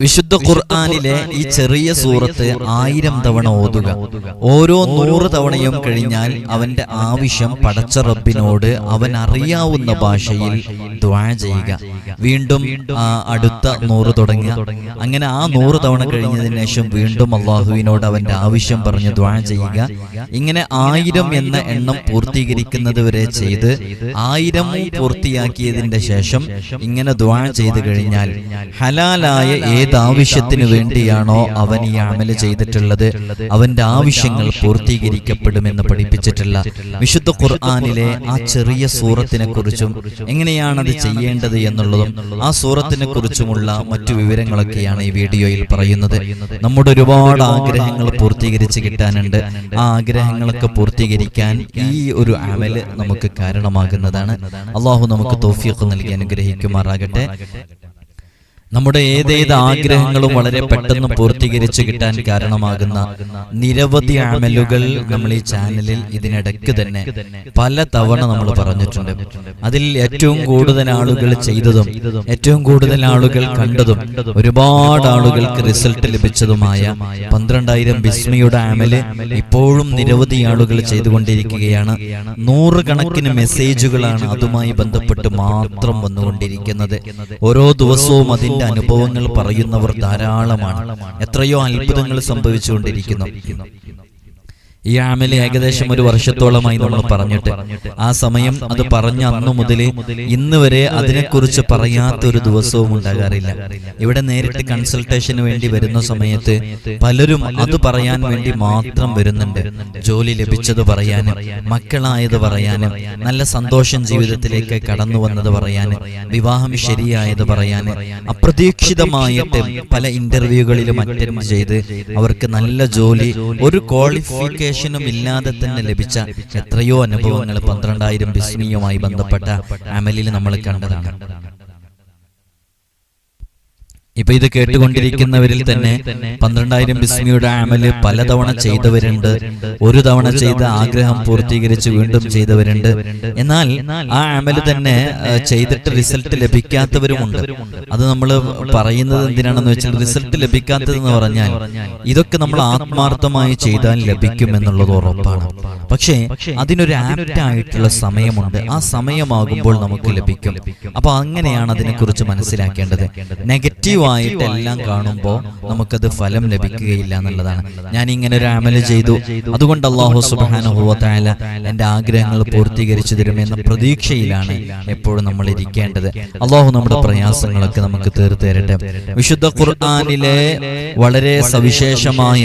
വിശുദ്ധ ഖുർആാനിലെ ഈ ചെറിയ സൂറത്ത് ആയിരം തവണ ഓതുക. ഓരോ നൂറ് തവണയും കഴിഞ്ഞാൽ അവന്റെ ആവശ്യം പടച്ച റബ്ബിനോട് അവൻ അറിയാവുന്ന ഭാഷയിൽ ദ്വാ ചെയ്യുക. വീണ്ടും അടുത്ത നൂറ് തുടങ്ങുക. അങ്ങനെ ആ നൂറ് തവണ കഴിഞ്ഞതിന് ശേഷം വീണ്ടും അള്ളാഹുവിനോട് അവന്റെ ആവശ്യം പറഞ്ഞ് ദ്വാ ചെയ്യുക. ഇങ്ങനെ ആയിരം എന്ന എണ്ണം പൂർത്തീകരിക്കുന്നത് വരെ ചെയ്ത് ആയിരം പൂർത്തിയാക്കിയതിന്റെ ശേഷം ഇങ്ങനെ ദ്വാ ചെയ്ത് കഴിഞ്ഞാൽ ഹലാലായ ഏത് ആവശ്യത്തിന് വേണ്ടിയാണോ അവൻ ഈ അമൽ ചെയ്തിട്ടുള്ളത്? അവന്റെ ആവശ്യങ്ങൾ പൂർത്തീകരിക്കപ്പെടുമെന്ന് പഠിപ്പിച്ചിട്ടുള്ള വിശുദ്ധ ഖുർആാനിലെ ആ ചെറിയ സൂറത്തിനെ കുറിച്ചും എങ്ങനെയാണത് ചെയ്യേണ്ടത് എന്നുള്ളതും ആ സൂറത്തിനെ കുറിച്ചുമുള്ള മറ്റു വിവരങ്ങളൊക്കെയാണ് ഈ വീഡിയോയിൽ പറയുന്നത്. നമ്മുടെ ഒരുപാട് ആഗ്രഹങ്ങൾ പൂർത്തീകരിച്ച് കിട്ടാനുണ്ട്. ആ ആഗ്രഹങ്ങളൊക്കെ പൂർത്തീകരിക്കാൻ ഈ ഒരു അമൽ നമുക്ക് കാരണമാകുന്നതാണ്. അള്ളാഹു നമുക്ക് തോഫിയൊക്കെ നൽകി അനുഗ്രഹിക്കുമാറാകട്ടെ. നമ്മുടെ ഏതേത് ആഗ്രഹങ്ങളും വളരെ പെട്ടെന്ന് പൂർത്തീകരിച്ച് കിട്ടാൻ കാരണമാകുന്ന നിരവധി അമലുകൾ നമ്മൾ ഈ ചാനലിൽ ഇതിനിടയ്ക്ക് തന്നെ പല തവണ നമ്മൾ പറഞ്ഞിട്ടുണ്ട്. അതിൽ ഏറ്റവും കൂടുതൽ ആളുകൾ ചെയ്തതും ഏറ്റവും കൂടുതൽ ആളുകൾ കണ്ടതും ഒരുപാട് ആളുകൾക്ക് റിസൾട്ട് ലഭിച്ചതുമായ പന്ത്രണ്ടായിരം ബിസ്മിയുടെ അമൽ ഇപ്പോഴും നിരവധി ആളുകൾ ചെയ്തുകൊണ്ടിരിക്കുകയാണ്. നൂറുകണക്കിന് മെസ്സേജുകളാണ് അതുമായി ബന്ധപ്പെട്ട് മാത്രം വന്നുകൊണ്ടിരിക്കുന്നത്. ഓരോ ദിവസവും അതിന്റെ അനുഭവങ്ങൾ പറയുന്നവർ ധാരാളമാണ്. എത്രയോ അത്ഭുതങ്ങൾ സംഭവിച്ചുകൊണ്ടിരിക്കുന്നു. ഈ ആമൽ ഏകദേശം ഒരു വർഷത്തോളമായി നമ്മൾ പറഞ്ഞിട്ട് ആ സമയം അത് പറഞ്ഞ അന്നു മുതൽ ഇന്ന് വരെ അതിനെക്കുറിച്ച് പറയാത്ത ഒരു ദിവസവും ഉണ്ടാകാറില്ല. ഇവിടെ നേരിട്ട് കൺസൾട്ടേഷന് വേണ്ടി വരുന്ന സമയത്ത് പലരും അത് പറയാൻ വേണ്ടി മാത്രം വരുന്നുണ്ട്. ജോലി ലഭിച്ചത് പറയാനും മക്കളായത് പറയാനും നല്ല സന്തോഷം ജീവിതത്തിലേക്ക് കടന്നു വന്നത് പറയാനും വിവാഹം ശരിയായത് പറയാനും അപ്രതീക്ഷിതമായിട്ട് പല ഇന്റർവ്യൂകളിലും അറ്റൻഡ് ചെയ്ത് അവർക്ക് നല്ല ജോലി ഒരു ക്വാളിഫിക്കേഷനും ഇല്ലാതെ തന്നെ ലഭിച്ച എത്രയോ അനുഭവങ്ങൾ പന്ത്രണ്ടായിരം ബിസ്മിയുമായി ബന്ധപ്പെട്ട അമലിൽ നമ്മൾ കണ്ടതാണ്. ഇപ്പൊ ഇത് കേട്ടുകൊണ്ടിരിക്കുന്നവരിൽ തന്നെ പന്ത്രണ്ടായിരം ബിസ്മിയുടെ അമൽ പലതവണ ചെയ്തവരുണ്ട്. ഒരു തവണ ചെയ്ത ആഗ്രഹം പൂർത്തീകരിച്ച് വീണ്ടും ചെയ്തവരുണ്ട്. എന്നാൽ ആ അമൽ തന്നെ ചെയ്തിട്ട് റിസൾട്ട് ലഭിക്കാത്തവരുമുണ്ട്. അത് നമ്മൾ പറയുന്നത് എന്തിനാണെന്ന് വെച്ചാൽ റിസൾട്ട് ലഭിക്കാത്തതെന്ന് പറഞ്ഞാൽ ഇതൊക്കെ നമ്മൾ ആത്മാർത്ഥമായി ചെയ്താൽ ലഭിക്കും എന്നുള്ളത് ഉറപ്പാണ്. പക്ഷേ അതിനൊരു ആപ്റ്റ് ആയിട്ടുള്ള സമയമുണ്ട്. ആ സമയമാകുമ്പോൾ നമുക്ക് ലഭിക്കും. അപ്പൊ അങ്ങനെയാണ് അതിനെക്കുറിച്ച് മനസ്സിലാക്കേണ്ടത്. നെഗറ്റീവ് എല്ലാം കാണുമ്പോൾ നമുക്കത് ഫലം ലഭിക്കുകയില്ല എന്നുള്ളതാണ്. ഞാൻ ഇങ്ങനെ ഒരു അമൽ ചെയ്തു. അതുകൊണ്ട് അള്ളാഹു സുബാനുഭവത്തായ എന്റെ ആഗ്രഹങ്ങൾ പൂർത്തീകരിച്ചു തരുമെന്ന പ്രതീക്ഷയിലാണ് എപ്പോഴും നമ്മൾ ഇരിക്കേണ്ടത്. അള്ളാഹു നമ്മുടെ പ്രയാസങ്ങളൊക്കെ നമുക്ക് തീർത്തു തരട്ടെ. വിശുദ്ധ ഖുർആാനിലെ വളരെ സവിശേഷമായ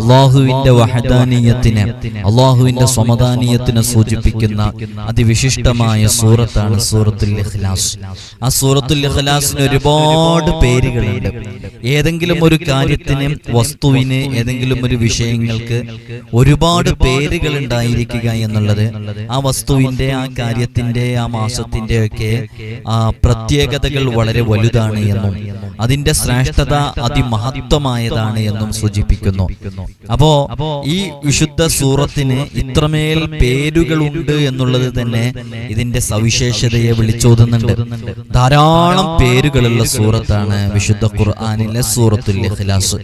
അള്ളാഹുവിന്റെ വഹദാനീയത്തിനെ അള്ളാഹുവിന്റെ സമദാനീയത്തിനെ സൂചിപ്പിക്കുന്ന അതിവിശിഷ്ടമായ സൂറത്താണ് സൂറത്തുൽ ഇഖ്ലാസ്. ആ സൂറത്തുൽ ഇഖ്ലാസിന് ഒരുപാട് പേരുകളുണ്ട്. ഏതെങ്കിലും ഒരു കാര്യത്തിന് വസ്തുവിന് ഏതെങ്കിലും ഒരു വിഷയങ്ങൾക്ക് ഒരുപാട് പേരുകൾ ഉണ്ടായിരിക്കുക എന്നുള്ളത് ആ വസ്തുവിന്റെ ആ കാര്യത്തിന്റെ ആ മാസത്തിന്റെ ഒക്കെ ആ പ്രത്യേകതകൾ വളരെ വലുതാണ് എന്നും അതിന്റെ ശ്രേഷ്ഠത അതിമഹത്വമായതാണ് എന്നും സൂചിപ്പിക്കുന്നു. അപ്പോ ഈ വിശുദ്ധ സൂറത്തിന് ഇത്രമേൽ പേരുകളുണ്ട് എന്നുള്ളത് തന്നെ ഇതിന്റെ സവിശേഷതയെ വിളിച്ചോതുന്നുണ്ട്. ധാരാളം പേരുകളുള്ള സൂറത്താണ് വിശുദ്ധ ഖുർആാനിലെ സൂറത്തുൽ ഇഖ്ലാസ്.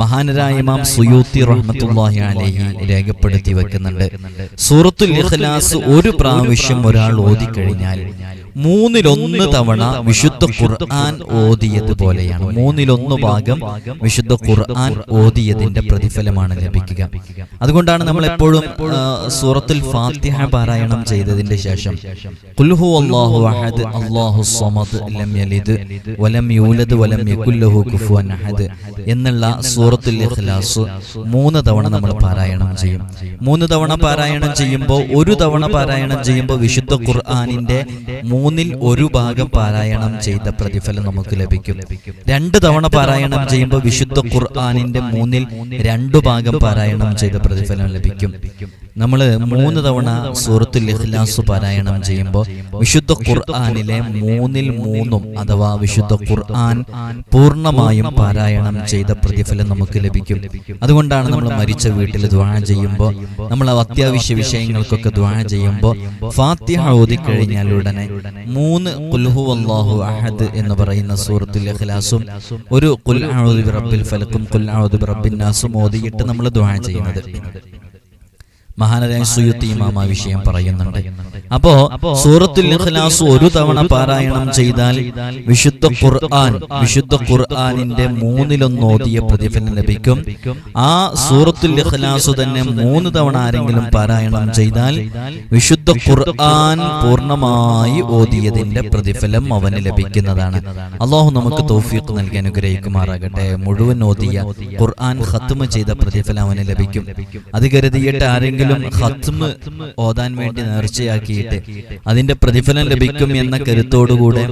മഹാനരായ ഇമാം സുയൂത്തി റഹ്മത്തുള്ളാഹി അലൈഹി രേഖപ്പെടുത്തി വെക്കുന്നുണ്ട്. സൂറത്തുൽ ഇഖ്ലാസ് ഒരു പ്രാവശ്യം ഒരാൾ ഓതിക്കഴിഞ്ഞാൽ മൂന്നിലൊന്ന് തവണ വിശുദ്ധ ഖുർആൻ ഓതിയത് പോലെയാണ് മൂന്നിലൊന്ന് ഭാഗം വിശുദ്ധ ഖുർആൻ ഓതിയതിന്റെ പ്രതിഫലമാണ് ലഭിക്കുക. അതുകൊണ്ടാണ് നമ്മൾ എപ്പോഴും സൂറത്തിൽ ഫാത്തിഹ പാരായണം ചെയ്തതിന്റെ ശേഷം അഹദ് സമദ് ലം യലിദ് വലം യൂലദ് വലം യകുല്ലഹു കുഫുവൻ അഹദ് എന്നുള്ള സൂറത്തുൽ ഇഖ്ലാസ് മൂന്ന് തവണ നമ്മൾ പാരായണം ചെയ്യും. മൂന്ന് തവണ പാരായണം ചെയ്യുമ്പോൾ ഒരു തവണ പാരായണം ചെയ്യുമ്പോൾ വിശുദ്ധ ഖുർആനിന്റെ മൂന്നിൽ ഒരു ഭാഗം പാരായണം ചെയ്ത പ്രതിഫലം നമുക്ക് ലഭിക്കും. രണ്ട് തവണ പാരായണം ചെയ്യുമ്പോൾ വിശുദ്ധ ഖുർആാനിന്റെ മൂന്നിൽ രണ്ടു ഭാഗം പാരായണം ചെയ്ത പ്രതിഫലം ലഭിക്കും. നമ്മൾ മൂന്ന് തവണ സൂറത്തുൽ ഇഖ്ലാസ് പാരായണം ചെയ്യുമ്പോൾ വിശുദ്ധ ഖുർആാനിലെ മൂന്നിൽ മൂന്നും അഥവാ വിശുദ്ധ ഖുർആൻ പൂർണമായും പാരായണം ചെയ്ത പ്രതിഫലം നമുക്ക് ലഭിക്കും. അതുകൊണ്ടാണ് നമ്മൾ മരിച്ച വീട്ടിൽ ദ്വാന ചെയ്യുമ്പോൾ നമ്മൾ അത്യാവശ്യ വിഷയങ്ങൾക്കൊക്കെ ദ്വാന ചെയ്യുമ്പോൾ ഫാത്തിഹ ഓതിക്കഴിഞ്ഞാൽ ഉടനെ മൂന്ന് കുൽഹു അല്ലാഹു അഹദ് എന്ന് പറയുന്ന സൂറത്തുൽ ഇഖ്ലാസും ഒരു കുൽ ഔദു ബിറബ്ബിൽ ഫലക്കും കുൽ ഔദു ബിറബ്ബിൻ നാസും ഓതിയിട്ട് നമ്മൾ ദുആ ചെയ്യുന്നത്. മഹാനരായ സുയുത്തി ഇമാമ വിഷയം പറയുന്നുണ്ട്. അപ്പോ സൂറത്തുൽ ഇഖ്ലാസ് ഒരു തവണ പാരായണം ചെയ്താൽ വിശുദ്ധ ഖുർആൻ വിശുദ്ധ ഖുർആനിന്റെ മൂന്നിലൊന്ന് ഓതിയ പ്രതിഫലം ലഭിക്കും. ആ സൂറത്തുൽ ഇഖ്ലാസ് തന്നെ മൂന്ന് തവണ ആരെങ്കിലും പാരായണം ചെയ്താൽ വിശുദ്ധ ഖുർആൻ പൂർണമായി ഓതിയതിന്റെ പ്രതിഫലം അവന് ലഭിക്കുന്നതാണ്. അള്ളാഹു നമുക്ക് തൗഫീഖ് നൽകി അനുഗ്രഹിക്കുമാറാകട്ടെ. മുഴുവൻ ഓതിയ ഖുർആൻ ഖത്തുമ ചെയ്ത പ്രതിഫലം അവന് ലഭിക്കും. അത് കരുതിയിട്ട് ആരെങ്കിലും ഖത്മ ഓതാൻ വേണ്ടി നേർച്ചയാക്കിയിട്ട് അതിന്റെ പ്രതിഫലം ലഭിക്കും എന്ന കരുത്തോടുകൂടെ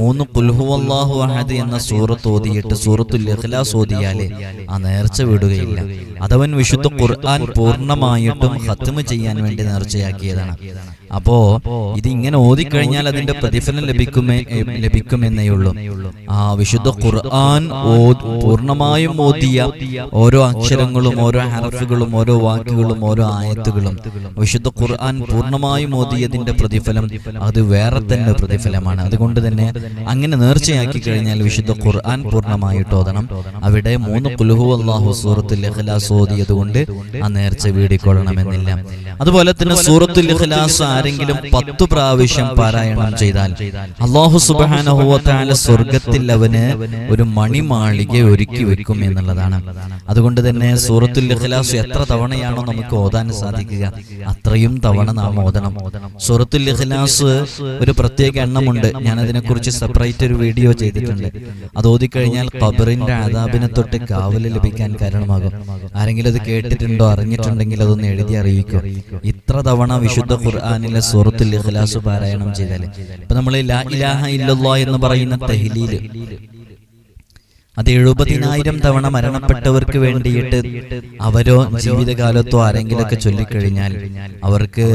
മൂന്ന് കുൽഹുവല്ലാഹു അഹദ് എന്ന സൂറത്ത് ഓതിയിട്ട് സൂറത്തുൽ ഇഖ്ലാസ് ഓതിയാലേ ആ നേർച്ച വിടുകയില്ല. അതവൻ വിശുദ്ധ ഖുർആൻ പൂർണമായിട്ടും ഖത്മ ചെയ്യാൻ വേണ്ടി നേർച്ചയാക്കിയതാണ്. അപ്പോ ഇത് ഇങ്ങനെ ഓതിക്കഴിഞ്ഞാൽ അതിന്റെ പ്രതിഫലം ലഭിക്കുമേ ലഭിക്കുമെന്നേ ഉള്ളൂ. ആ വിശുദ്ധ ഖുർആൻ പൂർണമായും ഓതിയ ഓരോ അക്ഷരങ്ങളും ഓരോ ഹർഫുകളും ഓരോ വാക്കുകളും ഓരോ ആയത്തുകളും. വിശുദ്ധ ഖുർആൻ പൂർണമായും ഓതിയതിന്റെ പ്രതിഫലം അത് വേറെ തന്നെ പ്രതിഫലമാണ്. അതുകൊണ്ട് തന്നെ അങ്ങനെ നേർച്ചയാക്കി കഴിഞ്ഞാൽ വിശുദ്ധ ഖുർആൻ പൂർണമായിട്ട് ഓതണം. അവിടെ മൂന്ന് കുലുഹു അള്ളാഹു സൂറത്തുൽ ഇഖ്ലാസ് ഓതിയത് കൊണ്ട് ആ നേർച്ച വീടിക്കൊള്ളണമെന്നില്ല. അതുപോലെ തന്നെ സൂറത്തുൽ ഇഖ്ലാസ് ആരെങ്കിലും പത്തു പ്രാവശ്യം പാരായണം ചെയ്താൽ അള്ളാഹു സുബാനഹുവത്താല സ്വർഗത്തിൽ അവന് ഒരു മണിമാളിക ഒരുക്കി വെക്കും എന്നുള്ളതാണ്. അതുകൊണ്ട് തന്നെ സൂറത്തുൽ ഇഖ്ലാസ് എത്ര തവണയാണോ നമുക്ക് ഓതാൻ സാധിക്കുക? അത്രയും തവണ നാം ഓതണം. സൂറത്തുൽ ഇഖ്ലാസ് ഒരു പ്രത്യേക എണ്ണമുണ്ട്. ഞാൻ അതിനെക്കുറിച്ച് സെപ്പറേറ്റ് ഒരു വീഡിയോ ചെയ്തിട്ടുണ്ട്. അത് ഓതിക്കഴിഞ്ഞാൽ ഖബറിന്റെ ആദാബിനെ തൊട്ട് കാവൽ ലഭിക്കാൻ കാരണമാകും. ആരെങ്കിലും അത് കേട്ടിട്ടുണ്ടോ? അറിഞ്ഞിട്ടുണ്ടെങ്കിൽ അതൊന്ന് എഴുതി അറിയിക്കും. ഇത്ര തവണ വിശുദ്ധ ഖുർആാനിലെ സൂറത്തുൽ ഇഖ്ലാസ് പാരായണം ചെയ്താൽ ഇപ്പൊ നമ്മൾ ഇലാഹ ഇല്ലല്ലാ എന്ന് പറയുന്ന തഹ്ലീൽ. അത് എഴുപതിനായിരം തവണ മരണപ്പെട്ടവർക്ക് വേണ്ടിയിട്ട് അവരോ ജീവിതകാലത്തോ ആരെങ്കിലൊക്കെ ചൊല്ലിക്കഴിഞ്ഞാൽ അവർക്ക്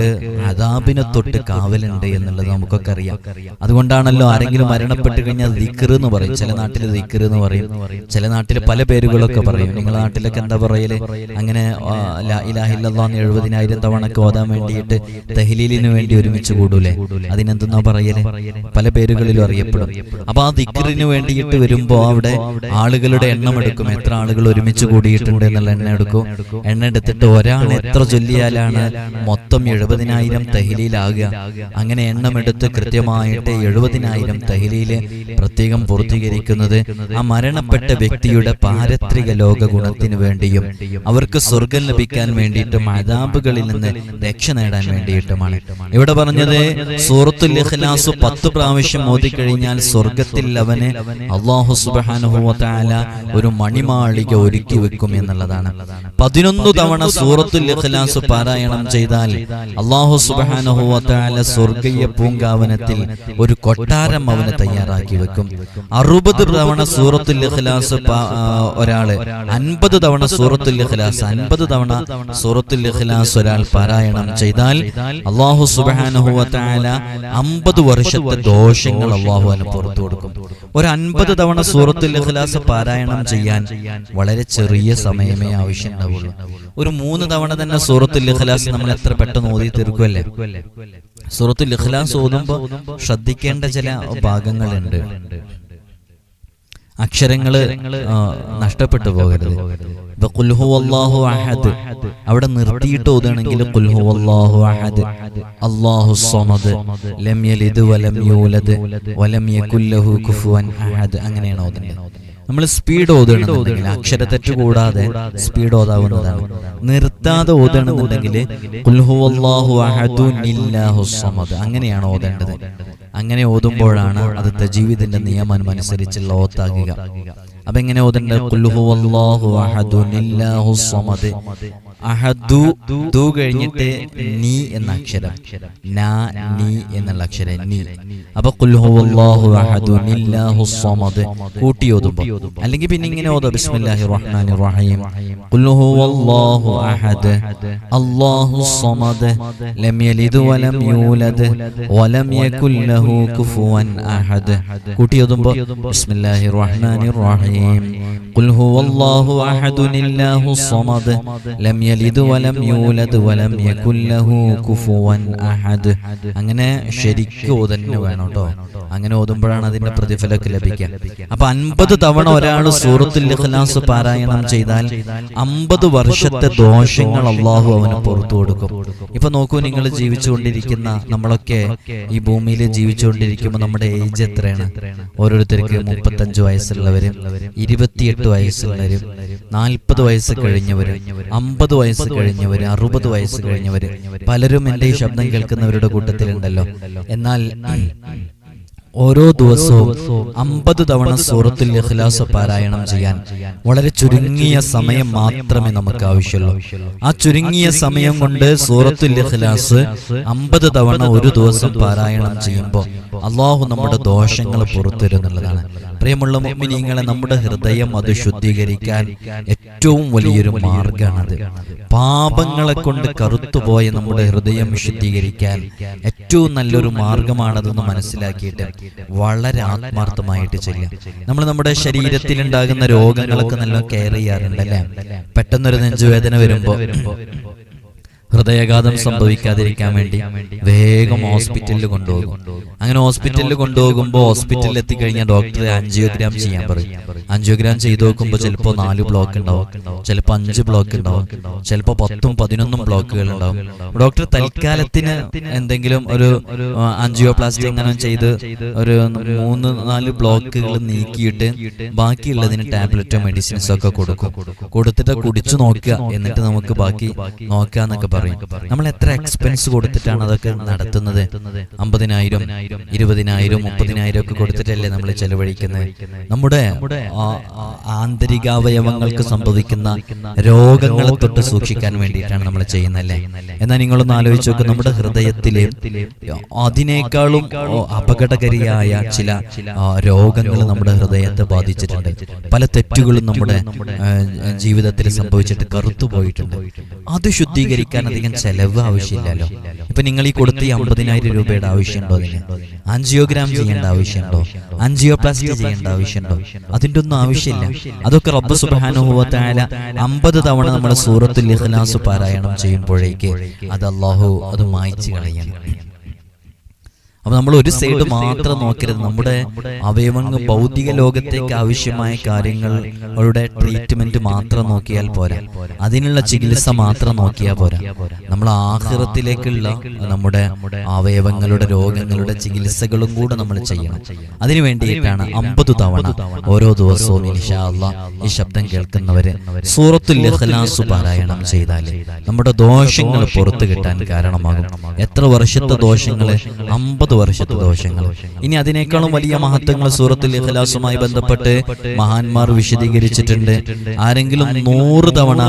അതാബിനെ തൊട്ട് കാവലുണ്ട് എന്നുള്ളത് നമുക്കൊക്കെ അറിയാം. അതുകൊണ്ടാണല്ലോ ആരെങ്കിലും മരണപ്പെട്ട് കഴിഞ്ഞാൽ ദിക്കർ എന്ന് പറയും. ചില നാട്ടിൽ ദിക്കർ എന്ന് പറയും. ചില നാട്ടിൽ പല പേരുകളൊക്കെ പറയും. നിങ്ങളുടെ നാട്ടിലൊക്കെ എന്താ പറയൽ? അങ്ങനെ എഴുപതിനായിരം ലാ ഒക്കെ ഓതാൻ വേണ്ടിയിട്ട് തെഹ്ലീലിന് വേണ്ടി ഒരുമിച്ച് കൂടൂലേ? അതിനെന്തെന്നാ പറയൽ? പല പേരുകളിലും അറിയപ്പെടും. അപ്പൊ ആ ദിക്കറിന് വേണ്ടിയിട്ട് വരുമ്പോ അവിടെ ആളുകളുടെ എണ്ണം എടുക്കും. എത്ര ആളുകൾ ഒരുമിച്ച് കൂടിയിട്ടുണ്ട് എന്നുള്ള എണ്ണ എടുക്കും. എണ്ണ എടുത്തിട്ട് ഒരാൾ എത്ര ചൊല്ലിയാലാണ് മൊത്തം എഴുപതിനായിരം തഹ്ലീലാകുക. അങ്ങനെ എണ്ണം എടുത്ത് കൃത്യമായിട്ട് എഴുപതിനായിരം തഹ്ലീൽ പ്രത്യേകം പൂർത്തീകരിക്കുന്നത് ആ മരണപ്പെട്ട വ്യക്തിയുടെ പാരത്രിക ലോക ഗുണത്തിന് വേണ്ടിയും അവർക്ക് സ്വർഗം ലഭിക്കാൻ വേണ്ടിയിട്ടും അതാബുകളിൽ നിന്ന് രക്ഷ നേടാൻ വേണ്ടിയിട്ടുമാണ്. ഇവിടെ പറഞ്ഞത് സൂറത്തുൽ ഇഖ്ലാസ് പത്ത് പ്രാവശ്യം ഓതിക്കഴിഞ്ഞാൽ സ്വർഗത്തിൽ അവന് അള്ളാഹു സുബ്ഹാനഹു തആല ഒരു മണിമാളിക ഒരുക്കി വെക്കും എന്നുള്ളതാണ്. പതിനൊന്ന് തവണ സൂറത്തുൽ ഇഖ്ലാസ് പാരായണം ചെയ്താൽ അള്ളാഹു സുബ്ഹാനഹു തആല സ്വർഗീയ പൂങ്കാവനത്തിൽ ഒരു കൊട്ടാരം അവന് തയ്യാറാക്കി വെക്കും. അറുപത് തവണ സൂറത്തുൽ ഇഖ്ലാസ് ഒരാൾ അൻപത് തവണ സൂറത്തുൽ ഇഖ്ലാസ് അൻപത് തവണ സൂറത്തുൽ ഇഖ്ലാസ് ഒരാൾ പാരായണം ചെയ്താൽ അള്ളാഹു സുബ്ഹാനഹു തആല അമ്പത് വർഷത്തെ ദോഷങ്ങൾ അള്ളാഹു അവന് പുറത്തു കൊടുക്കും. ഒരു അൻപത് തവണ സൂറത്തുൽ ഇഖ്ലാസ് പാരായണം ചെയ്യാൻ വളരെ ചെറിയ സമയമേ ആവശ്യമുണ്ടാവുള്ളൂ. ഒരു മൂന്ന് തവണ തന്നെ സൂറത്തുൽ ഇഖ്ലാസ് നമ്മൾ എത്ര പെട്ടെന്ന് ഓതി തീർക്കുമല്ലേ സൂറത്തുൽ ഇഖ്ലാസ് ഓതുമ്പോൾ ശ്രദ്ധിക്കേണ്ട ചില ഭാഗങ്ങളുണ്ട്. അക്ഷരങ്ങൾ നഷ്ടപ്പെട്ടു പോകരുത്. ഇപ്പൊ കുൽഹു അള്ളാഹു അഹദ് അവിടെ നിർത്തിയിട്ട് ഓതുകയാണെങ്കിൽ കുൽഹു അള്ളാഹു അഹദ് അള്ളാഹു സമദ് ലം യലിദ് വലം യൂലദ് വലം യകുല്ലഹു കുഫുവൻ അഹദ് അങ്ങനെയാണ് ഓതുന്നത് നമ്മൾ സ്പീഡ് ഓതുകയാണെന്നുണ്ടെങ്കിൽ അക്ഷരത്തെറ്റ് കൂടാതെ സ്പീഡ് ഓതാവുന്നതാണ്. നിർത്താതെ ഓതണമെന്നുണ്ടെങ്കിൽ അങ്ങനെയാണ് ഓതേണ്ടത്. അങ്ങനെ ഓതുമ്പോഴാണ് അത് തജീവിദിന്റെ നിയമം അനുസരിച്ചുള്ള ഓത്താകുക. അപ്പൊ എങ്ങനെ ഓതേണ്ടത്? അഹദു നില്ലാഹു ദു കഴിഞ്ഞിട്ട് നീ എന്ന അക്ഷരം. നാ നീ എന്നുള്ള അക്ഷരം നീ. അപ്പൊ കുൽഹുല്ലാഹു അഹദു നില്ലാഹു സമദ് കൂട്ടി ഓതുമ്പോ. അല്ലെങ്കിൽ പിന്നെ ഇങ്ങനെ ഓതോ. ബിസ്മില്ലാഹിർ റഹ്മാനിർ റഹീം. കുൽഹു അല്ലാഹു അഹദ്. അല്ലാഹു സമദ് ലം യലിദ് വലം യൂലദ് വലം യകുൽ ലഹു കുഫുവൻ അഹദ്. കൂട്ടി ഓതുമ്പോ ബിസ്മില്ലാഹിർ റഹ്മാനിർ റഹീം. ഖുൽ ഹുവല്ലാഹു അഹദുൻ ഇല്ലാഹു സ്വമദ് ലം യലിദ് വലം യൂലദ് വലം യകുല്ലഹു ലഹു കുഫുവൻ അഹദ് അങ്ങനെ ശരിക്കും ഓതന്നെ വേണം കേട്ടോ അങ്ങനെ ഓതുമ്പോഴാണ് അതിന്റെ പ്രതിഫലമൊക്കെ ലഭിക്കുക. അപ്പൊ അൻപത് തവണ ഒരാൾ സൂറത്തുൽ ഇഖ്ലാസ് പാരായണം ചെയ്താൽ അമ്പത് വർഷത്തെ ദോഷങ്ങൾ അള്ളാഹു അവന് പുറത്തു കൊടുക്കും. ഇപ്പൊ നോക്കൂ നിങ്ങൾ ജീവിച്ചുകൊണ്ടിരിക്കുന്ന നമ്മളൊക്കെ ഈ ഭൂമിയിൽ ജീവിച്ചുകൊണ്ടിരിക്കുമ്പോൾ നമ്മുടെ ഏജ് എത്രയാണ്? ഓരോരുത്തർക്ക് മുപ്പത്തഞ്ച് വയസ്സുള്ളവരും ഇരുപത്തിയെട്ട് വയസ്സുള്ളവരും നാൽപ്പത് വയസ്സ് കഴിഞ്ഞവരും അമ്പത് വയസ്സ് കഴിഞ്ഞവർ അറുപത് വയസ്സ് കഴിഞ്ഞവർ പലരും എന്റെ ഈ ശബ്ദം കേൾക്കുന്നവരുടെ കൂട്ടത്തിലുണ്ടല്ലോ. എന്നാൽ ഓരോ ദിവസവും അമ്പത് തവണ സൂറത്തുൽ ഇഖ്ലാസ് പാരായണം ചെയ്യാൻ വളരെ ചുരുങ്ങിയ സമയം മാത്രമേ നമുക്ക് ആവശ്യമുള്ളൂ. ആ ചുരുങ്ങിയ സമയം കൊണ്ട് സൂറത്തുൽ ഇഖ്ലാസ് അമ്പത് തവണ ഒരു ദിവസം പാരായണം ചെയ്യുമ്പോൾ അള്ളാഹു നമ്മുടെ ദോഷങ്ങൾ പുറത്തുവരുന്നുള്ളതാണ്. പ്രിയമുള്ള മുഅ്മിനീങ്ങളെ നമ്മുടെ ഹൃദയം അത് ശുദ്ധീകരിക്കാൻ ഏറ്റവും വലിയൊരു മാർഗമാണത്. പാപങ്ങളെ കൊണ്ട് കറുത്തുപോയ നമ്മുടെ ഹൃദയം ശുദ്ധീകരിക്കാൻ ഏറ്റവും നല്ലൊരു മാർഗമാണതെന്ന് മനസ്സിലാക്കിയിട്ട് വളരെ ആത്മാർത്ഥമായിട്ട് ചെയ്യാം നമ്മൾ നമ്മുടെ ശരീരത്തിൽ ഉണ്ടാകുന്ന രോഗങ്ങളൊക്കെ നല്ല കെയർ ചെയ്യാറുണ്ടല്ലേ? പെട്ടെന്നൊരു നെഞ്ചുവേദന വരുമ്പോ. ഹൃദയാഘാതം സംഭവിക്കാതിരിക്കാൻ വേണ്ടി വേഗം ഹോസ്പിറ്റലിൽ കൊണ്ടുപോകും. അങ്ങനെ ഹോസ്പിറ്റലിൽ കൊണ്ടുപോകുമ്പോൾ ഹോസ്പിറ്റലിൽ എത്തിക്കഴിഞ്ഞാൽ ഡോക്ടറെ ആൻജിയോഗ്രാം ചെയ്യാൻ പറയും. ആൻജിയോഗ്രാം ചെയ്തു നോക്കുമ്പോൾ ചിലപ്പോൾ നാല് ബ്ലോക്ക് ഉണ്ടാവും. ചിലപ്പോൾ അഞ്ച് ബ്ലോക്ക് ഉണ്ടാവും. ചിലപ്പോൾ പത്തും പതിനൊന്നും ബ്ലോക്കുകൾ ഉണ്ടാവും. ഡോക്ടർ തൽക്കാലത്തിന് എന്തെങ്കിലും ഒരു ആൻജിയോപ്ലാസ്റ്റി അങ്ങനെ ചെയ്ത് ഒരു മൂന്ന് നാല് ബ്ലോക്കുകൾ നീക്കിയിട്ട് ബാക്കിയുള്ളതിന് ടാബ്ലറ്റോ മെഡിസിൻസോ ഒക്കെ കൊടുക്കും. കൊടുത്തിട്ട് കുടിച്ചു നോക്കുക. എന്നിട്ട് നമുക്ക് ബാക്കി നോക്കുക എന്നൊക്കെ പറയും. നമ്മൾ എത്ര എക്സ്പെൻസ് കൊടുത്തിട്ടാണ് അതൊക്കെ നടത്തുന്നത്? അമ്പതിനായിരം ഇരുപതിനായിരം മുപ്പതിനായിരം ഒക്കെ കൊടുത്തിട്ടല്ലേ നമ്മൾ ചെലവഴിക്കുന്നത്? നമ്മുടെ ആന്തരികാവയവങ്ങൾക്ക് സംഭവിക്കുന്ന രോഗങ്ങളെ തൊട്ട് സൂക്ഷിക്കാൻ വേണ്ടിയിട്ടാണ് നമ്മൾ ചെയ്യുന്നല്ലേ? എന്നാൽ നിങ്ങളൊന്ന് ആലോചിച്ച് നോക്കുക നമ്മുടെ ഹൃദയത്തിലെ അതിനേക്കാളും അപകടകരിയായ ചില രോഗങ്ങൾ നമ്മുടെ ഹൃദയത്തെ ബാധിച്ചിട്ടുണ്ട്. പല തെറ്റുകളും നമ്മുടെ ജീവിതത്തിൽ സംഭവിച്ചിട്ട് കറുത്തു പോയിട്ടുണ്ട് അത് ശുദ്ധീകരിക്കാൻ അധികം ചെലവ് ആവശ്യമില്ലല്ലോ. ഇപ്പൊ നിങ്ങൾ ഈ കൊടുത്ത ഈ അമ്പതിനായിരം രൂപയുടെ ആവശ്യമുണ്ടോ അതിന്? ആൻജിയോഗ്രാം ചെയ്യേണ്ട ആവശ്യമുണ്ടോ ആൻജിയോപ്ലാസ്റ്റി ചെയ്യേണ്ട ആവശ്യമുണ്ടോ അതിന്റെ ഒന്നും ആവശ്യമില്ല. അതൊക്കെ റബ്ബ് സുബാനുഭവത്തായ അമ്പത് തവണ നമ്മൾ സൂറത്തുൽ ഇഖ്ലാസ് പാരായണം ചെയ്യുമ്പോഴേക്ക് അത് അള്ളാഹു അത് മായ്ച്ചു കളയണം അപ്പൊ നമ്മൾ ഒരു സൈഡ് മാത്രം നോക്കരുത്. നമ്മുടെ അവയവങ്ങൾ ഭൗതിക ലോകത്തേക്ക് ആവശ്യമായ കാര്യങ്ങളുടെ ട്രീറ്റ്മെന്റ് മാത്രം നോക്കിയാൽ പോരാ. അതിനുള്ള ചികിത്സ മാത്രം നോക്കിയാൽ പോരാ. നമ്മൾ ആഹൃത്തിലേക്കുള്ള നമ്മുടെ അവയവങ്ങളുടെ രോഗങ്ങളുടെ ചികിത്സകളും കൂടെ നമ്മൾ ചെയ്യണം. അതിനു വേണ്ടിയിട്ടാണ് അമ്പത് തവണ ഓരോ ദിവസവും ഇൻഷാ അള്ളാ ഈ ശബ്ദം കേൾക്കുന്നവര് സൂറത്തുൽ ഇഖ്ലാസ് പാരായണം ചെയ്താൽ നമ്മുടെ ദോഷങ്ങൾ പുറത്തു കിട്ടാൻ കാരണമാകും. എത്ര വർഷത്തെ ദോഷങ്ങളെ അമ്പത് വർഷത്തെ ദോഷങ്ങൾ. ഇനി അതിനേക്കാളും വലിയ മഹത്വങ്ങൾ സൂറത്തിൽ ഇഖലാസുമായി ബന്ധപ്പെട്ട് മഹാന്മാർ വിശദീകരിച്ചിട്ടുണ്ട്. ആരെങ്കിലും നൂറ് തവണ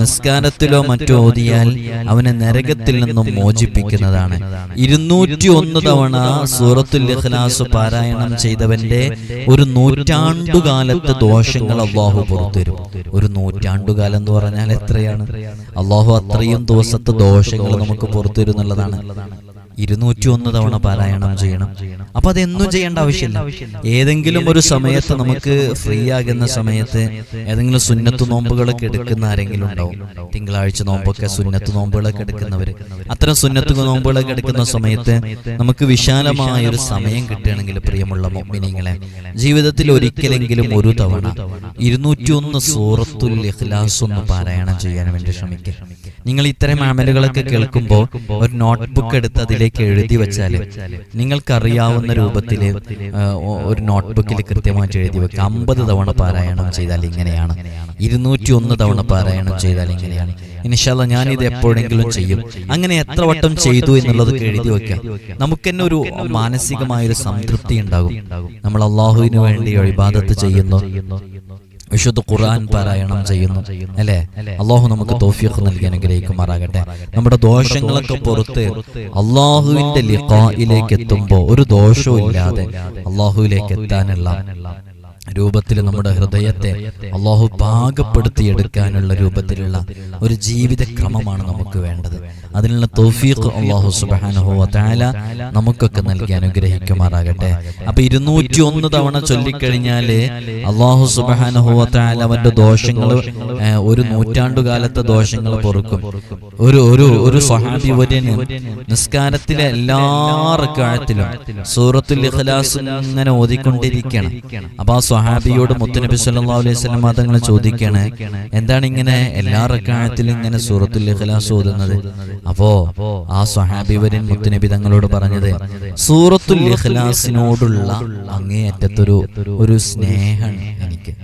നിസ്കാരത്തിലോ മറ്റോ ഓതിയാൽ അവനെ നരകത്തിൽ നിന്നും മോചിപ്പിക്കുന്നതാണ്. ഇരുന്നൂറ്റി ഒന്ന് തവണ സൂറത്തുൽ ഇഖലാസ് പാരായണം ചെയ്തവന്റെ ഒരു നൂറ്റാണ്ടുകാലത്തെ ദോഷങ്ങൾ അള്ളാഹു പുറത്തുവരും. ഒരു നൂറ്റാണ്ടുകാലം എന്ന് പറഞ്ഞാൽ എത്രയാണ്? അള്ളാഹു അത്രയും ദിവസത്തെ ദോഷങ്ങൾ നമുക്ക് പുറത്തുവരും എന്നുള്ളതാണ് ഇരുന്നൂറ്റി ഒന്ന് തവണ പാരായണം ചെയ്യണം. അപ്പൊ അതെന്നും ചെയ്യേണ്ട ആവശ്യമില്ല. ഏതെങ്കിലും ഒരു സമയത്ത് നമുക്ക് ഫ്രീ ആകുന്ന സമയത്ത് ഏതെങ്കിലും സുന്നത്ത് നോമ്പുകളൊക്കെ എടുക്കുന്ന ആരെങ്കിലും ഉണ്ടാവും. തിങ്കളാഴ്ച നോമ്പൊക്കെ സുന്നത്ത് നോമ്പുകളൊക്കെ എടുക്കുന്നവർ അത്തരം സുന്നത്ത് നോമ്പുകളൊക്കെ എടുക്കുന്ന സമയത്ത് നമുക്ക് വിശാലമായ ഒരു സമയം കിട്ടുകയാണെങ്കിൽ പ്രിയമുള്ള മൊമ്മിനിങ്ങളെ ജീവിതത്തിൽ ഒരിക്കലെങ്കിലും ഒരു തവണ ഇരുന്നൂറ്റി ഒന്ന് സൂറത്തുൽ ഇഖ്ലാസ് ഒന്ന് പാരായണം ചെയ്യാൻ വേണ്ടി ശ്രമിക്കുക. നിങ്ങൾ ഇത്തരം അമലുകളൊക്കെ കേൾക്കുമ്പോൾ ഒരു നോട്ട്ബുക്ക് എടുത്ത് അതിലേക്ക് എഴുതി വെച്ചാൽ നിങ്ങൾക്കറിയാവുന്ന രൂപത്തിൽ ഒരു നോട്ട്ബുക്കിൽ കൃത്യമായിട്ട് എഴുതി വെക്കുക. അമ്പത് തവണ പാരായണം ചെയ്താൽ ഇങ്ങനെയാണ്. ഇരുന്നൂറ്റി ഒന്ന് തവണ പാരായണം ചെയ്താൽ ഇങ്ങനെയാണ്. ഇനിഷാല ഞാനിത് ഇത് എപ്പോഴെങ്കിലും ചെയ്യും. അങ്ങനെ എത്ര വട്ടം ചെയ്തു എന്നുള്ളത് എഴുതി വെക്കാം നമുക്ക് തന്നെ ഒരു മാനസികമായ ഒരു സംതൃപ്തി ഉണ്ടാകും. നമ്മൾ അള്ളാഹുവിന് വേണ്ടി ഇബാദത്ത് ചെയ്യുന്നു. വിശുദ്ധ ഖുർആൻ പാരായണം ചെയ്യുന്നു. അല്ലേ? അള്ളാഹു നമുക്ക് തോഫിയൊക്കെ നൽകി അനുഗ്രഹിക്കുമാറാകട്ടെ നമ്മുടെ ദോഷങ്ങളൊക്കെ പുറത്ത് അള്ളാഹുവിന്റെ ലിഖായിലേക്ക് എത്തുമ്പോൾ ഒരു ദോഷവും ഇല്ലാതെ അള്ളാഹുവിലേക്ക് എത്താനുള്ള രൂപത്തിൽ നമ്മുടെ ഹൃദയത്തെ അള്ളാഹു പാകപ്പെടുത്തിയെടുക്കാനുള്ള രൂപത്തിലുള്ള ഒരു ജീവിത ക്രമമാണ് നമുക്ക് വേണ്ടത്. അതിനുള്ള തോഫീഖ് അള്ളാഹു സുബ്ഹാനഹു താല നമുക്കൊക്കെ നൽകി അനുഗ്രഹിക്കുമാറാകട്ടെ. അപ്പൊ ഇരുന്നൂറ്റി ഒന്ന് തവണ ചൊല്ലിക്കഴിഞ്ഞാൽ അള്ളാഹു സുബ്ഹാനഹു താല അവന്റെ ദോഷങ്ങൾ ഒരു നൂറ്റാണ്ടുകാലത്തെ ദോഷങ്ങൾ പൊറുക്കും. ഒരു ഒരു ഒരു സ്വഹാബി വര്യന് നിസ്കാരത്തിലെ എല്ലാ റക്കാഴത്തിലും സൂറത്തുൽ ഇഖ്ലാസ് ഇങ്ങനെ ഓതിക്കൊണ്ടിരിക്കണം. അപ്പൊ ആ സ്വഹാബിയോട് മുത്തുനബി സല്ലാ അലൈഹി സ്വലം തങ്ങൾ ചോദിക്കാണ് എന്താണ് ഇങ്ങനെ എല്ലാ റക്കാഴത്തിലും ഇങ്ങനെ സൂറത്തുൽ ഇഖ്ലാസ് ഓതുന്നത്? അപ്പോ ആ സ്വഹാബി വര്യൻ മുത്തുനബി തങ്ങളോട് പറഞ്ഞത് സൂറത്തുൽ ഇഖ്ലാസിനോടുള്ള അങ്ങേയറ്റത്തൊരു ഒരു സ്നേഹമാണ് എനിക്ക്.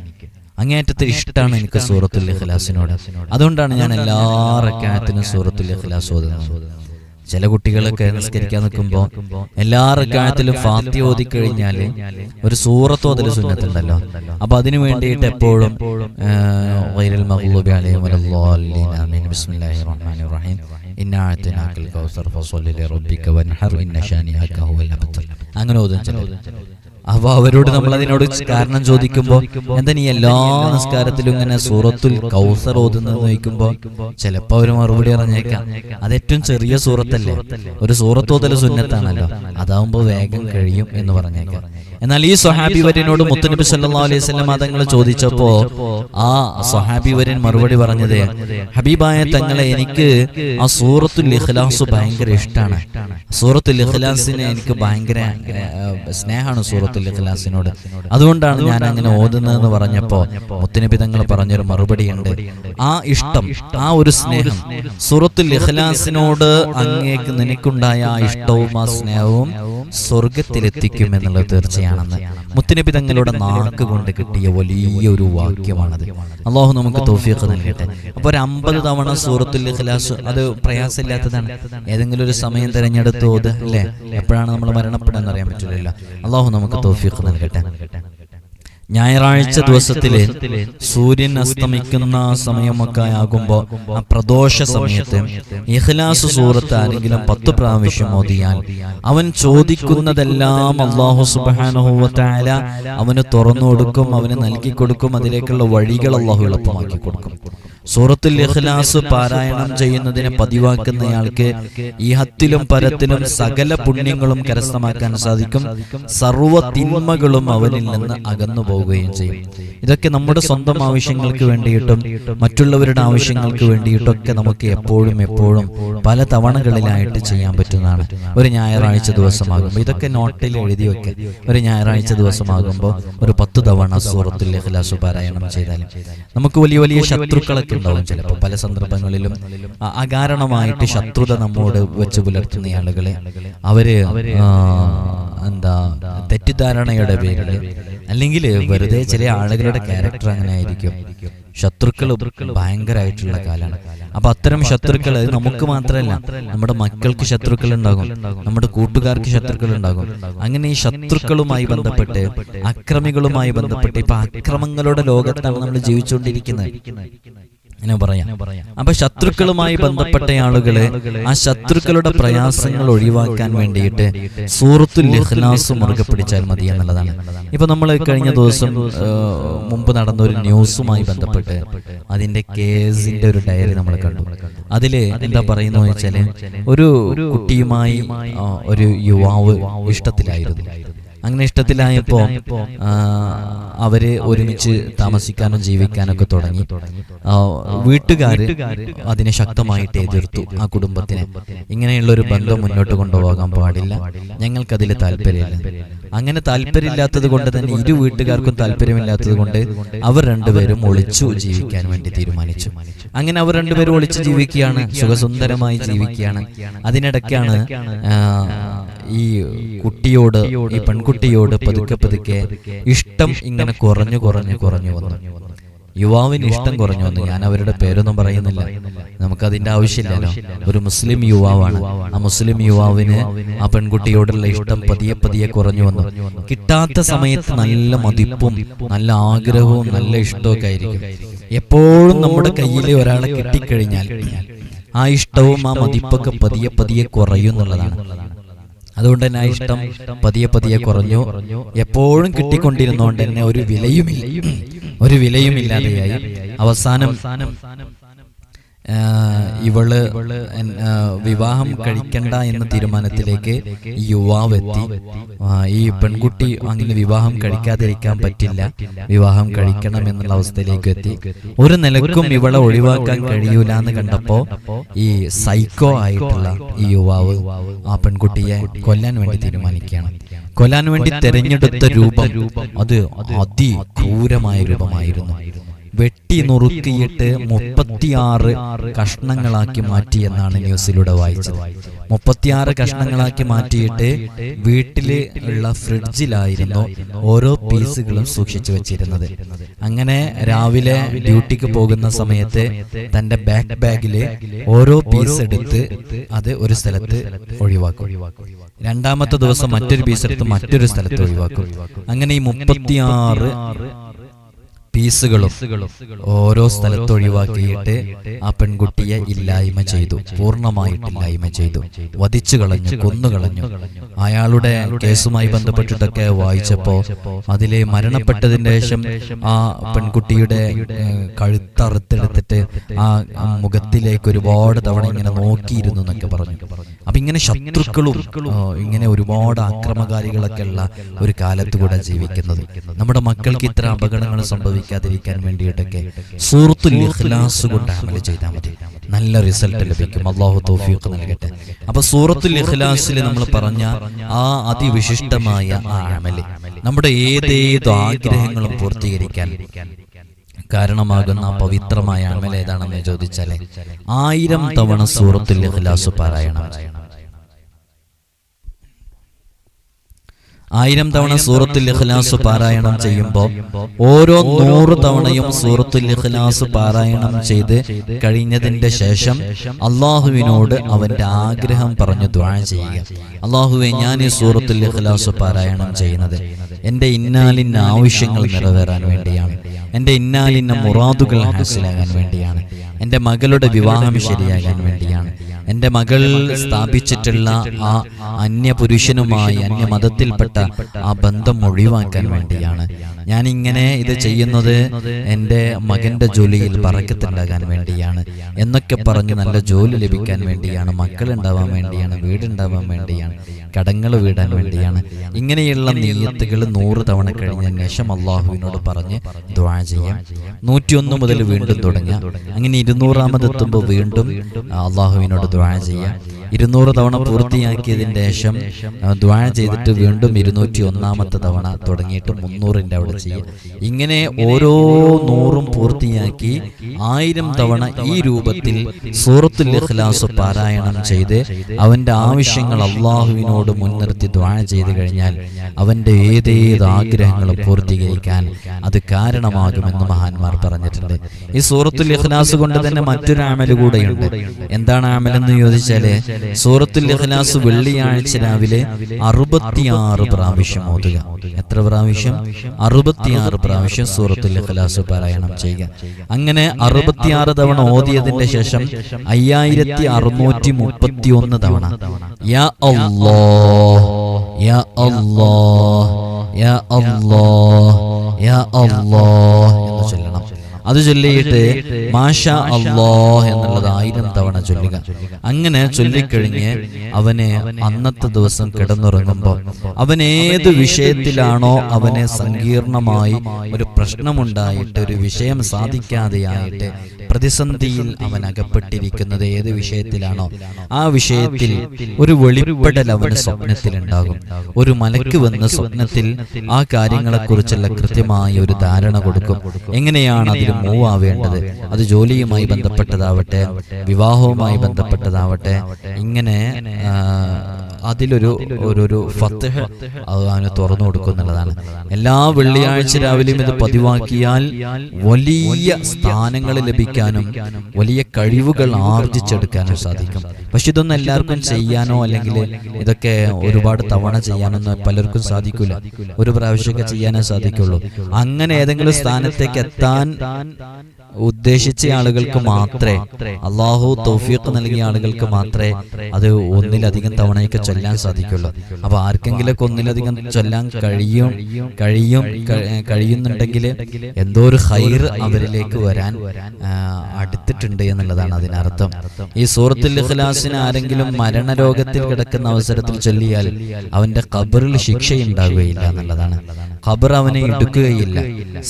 അങ്ങേയറ്റത്തെ ഇഷ്ടമാണ് എനിക്ക് സൂറത്തുൽ ഇഖ്ലാസിനോട്. അതുകൊണ്ടാണ് ഞാൻ എല്ലാ റക്കായത്തിനും സൂറത്തുൽ ഇഖ്ലാസ് ഓതുന്നത്. ചില കുട്ടികളൊക്കെ നിസ്കരിക്കാൻ നിൽക്കുമ്പോൾ എല്ലാ റക്കായത്തിലും ഫാത്തി ഓതി കഴിഞ്ഞാൽ ഒരു സൂറത്തോ അതിൽ സുന്നത്തുണ്ടല്ലോ. അപ്പൊ അതിനു വേണ്ടിയിട്ട് എപ്പോഴും അങ്ങനെ ഓതും ചിലർ അപ്പൊ അവരോട് നമ്മൾ അതിനോട് കാരണം ചോദിക്കുമ്പോ എന്താ നീ എല്ലാ നിസ്കാരത്തിലും ഇങ്ങനെ സൂറത്തുൽ കൗസർ ഓതുന്നത് നോക്കുമ്പോ ചിലപ്പോ അവർ മറുപടി പറഞ്ഞേക്കാം. അത് ഏറ്റവും ചെറിയ സൂറത്തല്ലേ? ഒരു സൂറത്ത് സുന്നത്താണല്ലോ. അതാവുമ്പോ വേഗം കഴിയും എന്ന് പറഞ്ഞേക്കാം. എന്നാൽ ഈ സ്വഹാബി വര്യനോട് മുത്തനബി സല്ലാ അലൈഹി വസല്ലം തങ്ങൾ ചോദിച്ചപ്പോ ആ സ്വഹാബി വര്യൻ മറുപടി പറഞ്ഞത് ഹബീബായ തങ്ങളെ എനിക്ക് ആ സൂറത്തുൽ ഇഖ്ലാസ് ഭയങ്കര ഇഷ്ടമാണ് സൂറത്തുൽ ഇഖ്ലാസിനെ എനിക്ക് ഭയങ്കര സ്നേഹമാണ് സൂറത്തുൽ ഇഖ്ലാസിനോട്. അതുകൊണ്ടാണ് ഞാൻ അങ്ങനെ ഓതുന്നതെന്ന് പറഞ്ഞപ്പോ മുത്തനബി തങ്ങൾ പറഞ്ഞൊരു മറുപടിയുണ്ട്. ആ ഇഷ്ടം ആ ഒരു സ്നേഹം സൂറത്തുൽ ഇഖ്ലാസിനോട് അങ്ങേക്ക് നിനക്കുണ്ടായ ആ ഇഷ്ടവും ആ സ്നേഹവും സ്വർഗത്തിലെത്തിക്കും എന്നുള്ളത് തീർച്ചയാണെന്ന് മുത്തുനബി തങ്ങളുടെ നാക്ക് കൊണ്ട് കിട്ടിയ വലിയൊരു വാക്യമാണത്. അള്ളാഹു നമുക്ക് തോഫിയൊക്കെ നൽകട്ടെ. അപ്പൊ ഒരു അമ്പത് തവണ സൂറത്തുൽ ഇഖ്ലാസ് അത് പ്രയാസമില്ലാത്തതാണ്. ഏതെങ്കിലും ഒരു സമയം തിരഞ്ഞെടുത്ത് ഓത് അല്ലേ എപ്പോഴാണ് നമ്മൾ മരണപ്പെടാൻ അറിയാൻ പറ്റില്ല അള്ളാഹു നമുക്ക് തോഫിയൊക്കെ നൽകട്ടെ. ഞായറാഴ്ച ദിവസത്തിൽ സൂര്യൻ അസ്തമിക്കുന്ന സമയമൊക്കെ ആകുമ്പോ ആ പ്രദോഷ സമയത്ത് ഇഹ്ലാസ് സൂറത്ത് ആരെങ്കിലും പത്ത് പ്രാവശ്യം ഓതിയാൽ അവൻ ചോദിക്കുന്നതെല്ലാം അള്ളാഹു സുബാനുഹൂവത്തായ അവന് തുറന്നു കൊടുക്കും അവന് നൽകി കൊടുക്കും അതിലേക്കുള്ള വഴികൾ അള്ളാഹു എളുപ്പമാക്കി കൊടുക്കും. സൂറത്തുൽ ഇഖ്ലാസ് പാരായണം ചെയ്യുന്നതിനെ പതിവാക്കുന്നയാൾക്ക് ഈഹത്തിലും പരത്തിലും സകല പുണ്യങ്ങളും കരസ്ഥമാക്കാൻ സാധിക്കും. സർവ തിന്മകളും അവനിൽ നിന്ന് അകന്നു പോവുകയും ചെയ്യും. ഇതൊക്കെ നമ്മുടെ സ്വന്തം ആവശ്യങ്ങൾക്ക് വേണ്ടിയിട്ടും മറ്റുള്ളവരുടെ ആവശ്യങ്ങൾക്ക് വേണ്ടിയിട്ടൊക്കെ നമുക്ക് എപ്പോഴും എപ്പോഴും പല തവണകളിലായിട്ട് ചെയ്യാൻ പറ്റുന്നതാണ്. ഒരു ഞായറാഴ്ച ദിവസമാകുമ്പോൾ. ഇതൊക്കെ നോട്ടിൽ എഴുതി വെക്കുക ഒരു ഞായറാഴ്ച ദിവസമാകുമ്പോൾ ഒരു പത്ത് തവണ സൂറത്തുൽ ഇഖ്ലാസ് പാരായണം ചെയ്താലും നമുക്ക് വലിയ വലിയ ശത്രുക്കളൊക്കെ ഉണ്ടാവും ചിലപ്പോൾ പല സന്ദർഭങ്ങളിലും അകാരണമായിട്ട് ശത്രുത നമ്മോട് വെച്ച് പുലർത്തുന്ന ആളുകളെ അവർ എന്താ തെറ്റിദ്ധാരണയുടെ പേരിൽ അല്ലെങ്കിൽ വെറുതെ ചില ആളുകളുടെ ക്യാരക്ടർ അങ്ങനെ ആയിരിക്കും. ശത്രുക്കൾ ഭയങ്കരമായിട്ടുള്ള കാലമാണ് അപ്പൊ അത്തരം ശത്രുക്കൾ നമുക്ക് മാത്രമല്ല നമ്മുടെ മക്കൾക്ക് ശത്രുക്കൾ ഉണ്ടാകും. നമ്മുടെ കൂട്ടുകാർക്ക് ശത്രുക്കൾ ഉണ്ടാകും. അങ്ങനെ ഈ ശത്രുക്കളുമായി ബന്ധപ്പെട്ട് അക്രമികളുമായി ബന്ധപ്പെട്ട് ഇപ്പൊ അക്രമങ്ങളുടെ ലോകത്താണ് നമ്മൾ ജീവിച്ചുകൊണ്ടിരിക്കുന്നത്. ഞാൻ പറയാം. അപ്പൊ ശത്രുക്കളുമായി ബന്ധപ്പെട്ട ആളുകളെ ആ ശത്രുക്കളുടെ പ്രയാസങ്ങൾ ഒഴിവാക്കാൻ വേണ്ടിയിട്ട് സൂറത്തുൽ ഇഖ്ലാസ് മുറുകെ പിടിച്ചാൽ മതി എന്നുള്ളതാണ്. ഇപ്പൊ നമ്മൾ കഴിഞ്ഞ ദിവസം മുമ്പ് നടന്ന ഒരു ന്യൂസുമായി ബന്ധപ്പെട്ട് അതിന്റെ കേസിന്റെ ഒരു ഡയറി നമ്മൾ കണ്ടു. അതിൽ എന്താ പറയുന്നത് വെച്ചാൽ ഒരു കുട്ടിയുമായി ഒരു യുവാവ് ഇഷ്ടത്തിലായിരുന്നു. അങ്ങനെ ഇഷ്ടത്തിലായപ്പോ ആ, അവർ ഒരുമിച്ച് താമസിക്കാനും ജീവിക്കാനൊക്കെ തുടങ്ങി. വീട്ടുകാര് അതിനെ ശക്തമായിട്ട് എതിർത്തു. ആ കുടുംബത്തിനെ ഇങ്ങനെയുള്ള ഒരു ബന്ധം മുന്നോട്ട് കൊണ്ടുപോകാൻ പാടില്ല. ഞങ്ങൾക്കതിൽ താല്പര്യമില്ല. അങ്ങനെ താല്പര്യമില്ലാത്തത് കൊണ്ട് തന്നെ ഇരു വീട്ടുകാർക്കും താല്പര്യമില്ലാത്തത് കൊണ്ട് അവർ രണ്ടുപേരും ഒളിച്ചു ജീവിക്കാൻ വേണ്ടി തീരുമാനിച്ചു. അങ്ങനെ അവർ രണ്ടുപേരും ഒളിച്ചു ജീവിക്കുകയാണ് സുഖസുന്ദരമായി ജീവിക്കുകയാണ്. അതിനിടയ്ക്കാണ് ഈ കുട്ടിയോട് ഈ പെൺകുട്ടിയോട് പതുക്കെ പതുക്കെ ഇഷ്ടം ഇങ്ങനെ കുറഞ്ഞു കുറഞ്ഞു കുറഞ്ഞു വന്നു. യുവാവിന് ഇഷ്ടം കുറഞ്ഞു വന്നു. ഞാൻ അവരുടെ പേരൊന്നും പറയുന്നില്ല. നമുക്കതിന്റെ ആവശ്യമില്ലല്ലോ. ഒരു മുസ്ലിം യുവാവാണ്. ആ മുസ്ലിം യുവാവിന് ആ പെൺകുട്ടിയോടുള്ള ഇഷ്ടം പതിയെ പതിയെ കുറഞ്ഞു വന്നു. കിട്ടാത്ത സമയത്ത് നല്ല മതിപ്പും നല്ല ആഗ്രഹവും നല്ല ഇഷ്ടമൊക്കെ ആയിരിക്കും. എപ്പോഴും നമ്മുടെ കയ്യിൽ ഒരാളെ കിട്ടിക്കഴിഞ്ഞാൽ ആ ഇഷ്ടവും ആ മതിപ്പൊക്കെ പതിയെ പതിയെ കുറയും എന്നുള്ളതാണ്. അതുകൊണ്ട് തന്നെ ആ ഇഷ്ടം പതിയെ പതിയെ കുറഞ്ഞു. എപ്പോഴും കിട്ടിക്കൊണ്ടിരുന്നോണ്ട് തന്നെ ഒരു വിലയുമില്ല. ഒരു വിലയുമില്ലാതെയായി. അവസാനം ഇവൾ വിവാഹം കഴിക്കണ്ട എന്ന തീരുമാനത്തിലേക്ക് ഈ യുവാവ് എത്തി ഈ പെൺകുട്ടി അങ്ങനെ വിവാഹം കഴിക്കാതിരിക്കാൻ പറ്റില്ല. വിവാഹം കഴിക്കണം എന്നുള്ള അവസ്ഥയിലേക്ക് എത്തി. ഒരു നിലക്കും ഇവളെ ഒഴിവാക്കാൻ കഴിയൂല എന്ന് കണ്ടപ്പോ ഈ സൈക്കോ ആയിട്ടുള്ള ഈ യുവാവ് ആ പെൺകുട്ടിയെ കൊല്ലാൻ വേണ്ടി തീരുമാനിക്കുകയാണ്. കൊല്ലാൻ വേണ്ടി തെരഞ്ഞെടുത്ത രൂപം. അത് അതിക്രൂരമായ രൂപമായിരുന്നു. വെട്ടി നുറുക്കിയിട്ട് മുപ്പത്തിയാറ് കഷ്ണങ്ങളാക്കി മാറ്റി എന്നാണ് ന്യൂസിലൂടെ വായിച്ചത്. മുപ്പത്തിയാറ് കഷ്ണങ്ങളാക്കി മാറ്റിയിട്ട് വീട്ടിൽ ഉള്ള ഫ്രിഡ്ജിലായിരുന്നു ഓരോ പീസുകളും സൂക്ഷിച്ചു വെച്ചിരുന്നത്. അങ്ങനെ രാവിലെ ഡ്യൂട്ടിക്ക് പോകുന്ന സമയത്ത് തന്റെ ബാക്ക് ബാഗിൽ ഓരോ പീസ് എടുത്ത് അത് ഒരു സ്ഥലത്ത് ഒഴിവാക്കും. രണ്ടാമത്തെ ദിവസം മറ്റൊരു പീസ് എടുത്ത് മറ്റൊരു സ്ഥലത്ത് ഒഴിവാക്കും. അങ്ങനെ ഈ മുപ്പത്തിയാറ് പീസുകളും ഓരോ സ്ഥലത്ത് ഒഴിവാക്കിയിട്ട് ആ പെൺകുട്ടിയെ ഇല്ലായ്മ ചെയ്തു പൂർണമായിട്ട് ഇല്ലായ്മ ചെയ്തു വധിച്ചു കളഞ്ഞു കൊന്നുകളഞ്ഞു അയാളുടെ കേസുമായി ബന്ധപ്പെട്ടിട്ടൊക്കെ വായിച്ചപ്പോ അതിലെ മരണപ്പെട്ടതിന് ശേഷം ആ പെൺകുട്ടിയുടെ കഴുത്തറുത്തെടുത്തിട്ട് ആ മുഖത്തിലേക്ക് ഒരുപാട് തവണ ഇങ്ങനെ നോക്കിയിരുന്നു എന്നൊക്കെ പറഞ്ഞു. അപ്പൊ ഇങ്ങനെ ശത്രുക്കളും ഇങ്ങനെ ഒരുപാട് ആക്രമകാരികളൊക്കെ ഉള്ള ഒരു കാലത്ത് കൂടെ ജീവിക്കുന്നത്. നമ്മുടെ മക്കൾക്ക് ഇത്ര അപകടങ്ങൾ സംഭവിക്കാതിരിക്കാൻ വേണ്ടിയിട്ടൊക്കെ സൂറത്തുൽ ഇഖ്ലാസ് കൊണ്ട് അമൽ ചെയ്താൽ മതി. നല്ല റിസൾട്ട് ലഭിക്കും. അള്ളാഹു തോഫിയൊക്കെ നൽകട്ടെ. അപ്പൊ സൂറത്തുൽ ഇഖ്ലാസിൽ നമ്മൾ പറഞ്ഞ ആ അതിവിശിഷ്ടമായ ആ അമൽ നമ്മുടെ ഏതേത് ആഗ്രഹങ്ങളും പൂർത്തീകരിക്കാൻ കാരണമാകുന്ന പവിത്രമായ അമൽ ഏതാണെന്ന് ചോദിച്ചാലേ ആയിരം തവണ സൂറത്തുൽ ഇഖ്ലാസ് പാരായണം ചെയ്യണം ആയിരം തവണ സൂറത്തുൽ ഇഖ്ലാസ് പാരായണം ചെയ്യുമ്പോൾ ഓരോ നൂറ് തവണയും സൂറത്തുൽ ഇഖ്ലാസ് പാരായണം ചെയ്ത് കഴിഞ്ഞതിന്റെ ശേഷം അള്ളാഹുവിനോട് അവന്റെ ആഗ്രഹം പറഞ്ഞു ദ്വാ ചെയ്യുക. അള്ളാഹുവെ ഞാൻ ഈ സൂറത്തുൽ ഇഖ്ലാസ് പാരായണം ചെയ്യുന്നത് എന്റെ ഇന്നാലിന്ന ആവശ്യങ്ങൾ നിറവേറാൻ വേണ്ടിയാണ്. എന്റെ ഇന്നാലിന്ന മുറാദുകൾ ഹാസിലാകാൻ വേണ്ടിയാണ്. എന്റെ മകളുടെ വിവാഹം ശരിയാകാൻ വേണ്ടിയാണ്. എന്റെ മകൾ സ്ഥാപിച്ചിട്ടുള്ള ആ അന്യപുരുഷനുമായി അന്യമതത്തിൽപ്പെട്ട ആ ബന്ധം ഒഴിവാക്കാൻ വേണ്ടിയാണ്. ഞാൻ ഇങ്ങനെ ഇത് ചെയ്യുന്നത് എന്റെ മകന്റെ ജോലിയിൽ പറക്കത്തുണ്ടാകാൻ വേണ്ടിയാണ്. എന്നൊക്കെ പറഞ്ഞ് നല്ല ജോലി ലഭിക്കാൻ വേണ്ടിയാണ്. മക്കൾ ഉണ്ടാവാൻ വേണ്ടിയാണ്. വീടുണ്ടാവാൻ വേണ്ടിയാണ്. കടങ്ങൾ വീടാൻ വേണ്ടിയാണ്. ഇങ്ങനെയുള്ള നീയത്തുകൾ നൂറ് തവണ കഴിഞ്ഞ ശേഷം അള്ളാഹുവിനോട് പറഞ്ഞ് ദ്വാ ചെയ്യാം. നൂറ്റിയൊന്ന് മുതൽ വീണ്ടും തുടങ്ങാം അങ്ങനെ ഇരുന്നൂറാമതെത്തുമ്പോൾ വീണ്ടും അള്ളാഹുവിനോട് ദ്വാ ചെയ്യാം ഇരുന്നൂറ് തവണ പൂർത്തിയാക്കിയതിന് ശേഷം ദ്വാഴ ചെയ്തിട്ട് വീണ്ടും ഇരുന്നൂറ്റി ഒന്നാമത്തെ തവണ തുടങ്ങിയിട്ട് മുന്നൂറിന്റെ അവിടെ ചെയ്യും ഇങ്ങനെ ഓരോ നൂറും പൂർത്തിയാക്കി ആയിരം തവണ ഈ രൂപത്തിൽ സൂറത്തുൽ ഇഖ്ലാസ് പാരായണം ചെയ്ത് അവന്റെ ആവശ്യങ്ങൾ അള്ളാഹുവിനോട് മുൻനിർത്തി ദ്വാഴ ചെയ്ത് കഴിഞ്ഞാൽ അവന്റെ ഏതേത് ആഗ്രഹങ്ങളും പൂർത്തീകരിക്കാൻ അത് കാരണമാകുമെന്ന് മഹാന്മാർ പറഞ്ഞിട്ടുണ്ട്. ഈ സൂറത്തുൽ ഇഖ്ലാസ് കൊണ്ട് തന്നെ മറ്റൊരു ആമൽ കൂടെയുണ്ട്. എന്താണ് ആമലെന്ന് ചോദിച്ചാൽ സൂറത്തുൽ ഇഖ്ലാസ് വെള്ളിയാഴ്ച രാവിലെ അറുപത്തിയാറ് പ്രാവശ്യം ഓതുക. എത്ര പ്രാവശ്യം? അറുപത്തിയാറ് പ്രാവശ്യം സൂറത്തുൽ ഇഖ്ലാസ് പാരായണം ചെയ്യുക. അങ്ങനെ അറുപത്തിയാറ് തവണ ഓതിയതിന്റെ ശേഷം അയ്യായിരത്തി അറുന്നൂറ്റി മുപ്പത്തി ഒന്ന് തവണ യാ അല്ലാ യാ അല്ലാ യാ അല്ലാ യാ അല്ലാ എന്ന് ചൊല്ലണം. അത് ചൊല്ലിയിട്ട് മാഷ അള്ളോ എന്നുള്ളത് ആയിരം തവണ ചൊല്ലുക. അങ്ങനെ ചൊല്ലിക്കഴിഞ്ഞ് അവനെ അന്നത്തെ ദിവസം കിടന്നുറങ്ങുമ്പോൾ അവൻ ഏത് വിഷയത്തിലാണോ അവനെ സങ്കീർണമായി ഒരു പ്രശ്നമുണ്ടായിട്ട് ഒരു വിഷയം സാധിക്കാതെയായിട്ട് പ്രതിസന്ധിയിൽ അവൻ അകപ്പെട്ടിരിക്കുന്നത് ഏത് വിഷയത്തിലാണോ ആ വിഷയത്തിൽ ഒരു വെളിപ്പെടൽ അവന് സ്വപ്നത്തിലുണ്ടാകും. ഒരു മലക്ക് വന്ന് സ്വപ്നത്തിൽ ആ കാര്യങ്ങളെക്കുറിച്ചുള്ള കൃത്യമായ ഒരു ധാരണ കൊടുക്കും. എങ്ങനെയാണ് അതിൽ മൂവ് ആവേണ്ടത് അത് ജോലിയുമായി ബന്ധപ്പെട്ടതാവട്ടെ വിവാഹവുമായി ബന്ധപ്പെട്ടതാവട്ടെ ഇങ്ങനെ അതിലൊരു ഒരു ഫത്തഹ് അവന് തുറന്നു കൊടുക്കുന്നുള്ളതാണ്. എല്ലാ വെള്ളിയാഴ്ച രാവിലെയും ഇത് പതിവാക്കിയാൽ വലിയ സ്ഥാനങ്ങൾ ലഭിക്കാനും വലിയ കഴിവുകൾ ആർജിച്ചെടുക്കാനും സാധിക്കും. പക്ഷെ ഇതൊന്നും എല്ലാവർക്കും ചെയ്യാനോ അല്ലെങ്കിൽ ഇതൊക്കെ ഒരുപാട് തവണ ചെയ്യാനൊന്നും പലർക്കും സാധിക്കില്ല ഒരു പ്രാവശ്യമൊക്കെ ചെയ്യാനേ സാധിക്കുള്ളൂ. അങ്ങനെ ഏതെങ്കിലും സ്ഥാനത്തേക്ക് എത്താൻ താൻ ഉദ്ദേശിച്ച ആളുകൾക്ക് മാത്രമേ അള്ളാഹു തൗഫീഖ് നൽകിയ ആളുകൾക്ക് മാത്രമേ അത് ഒന്നിലധികം തവണയൊക്കെ ചൊല്ലാൻ സാധിക്കുള്ളൂ. അപ്പൊ ആർക്കെങ്കിലൊക്കെ ഒന്നിലധികം ചൊല്ലാൻ കഴിയും കഴിയും കഴിയുന്നുണ്ടെങ്കിൽ എന്തോ ഒരു ഹൈർ അവരിലേക്ക് വരാൻ അടുത്തിട്ടുണ്ട് എന്നുള്ളതാണ് അതിനർത്ഥം ഈ സൂറത്തുൽ ഇഖ്ലാസിന് ആരെങ്കിലും മരണരോഗത്തിൽ കിടക്കുന്ന അവസരത്തിൽ ചൊല്ലിയാൽ അവന്റെ ഖബറിൽ ശിക്ഷയുണ്ടാകുകയില്ല എന്നുള്ളതാണ്. ഖബർ അവനെ ഇടുക്കുകയില്ല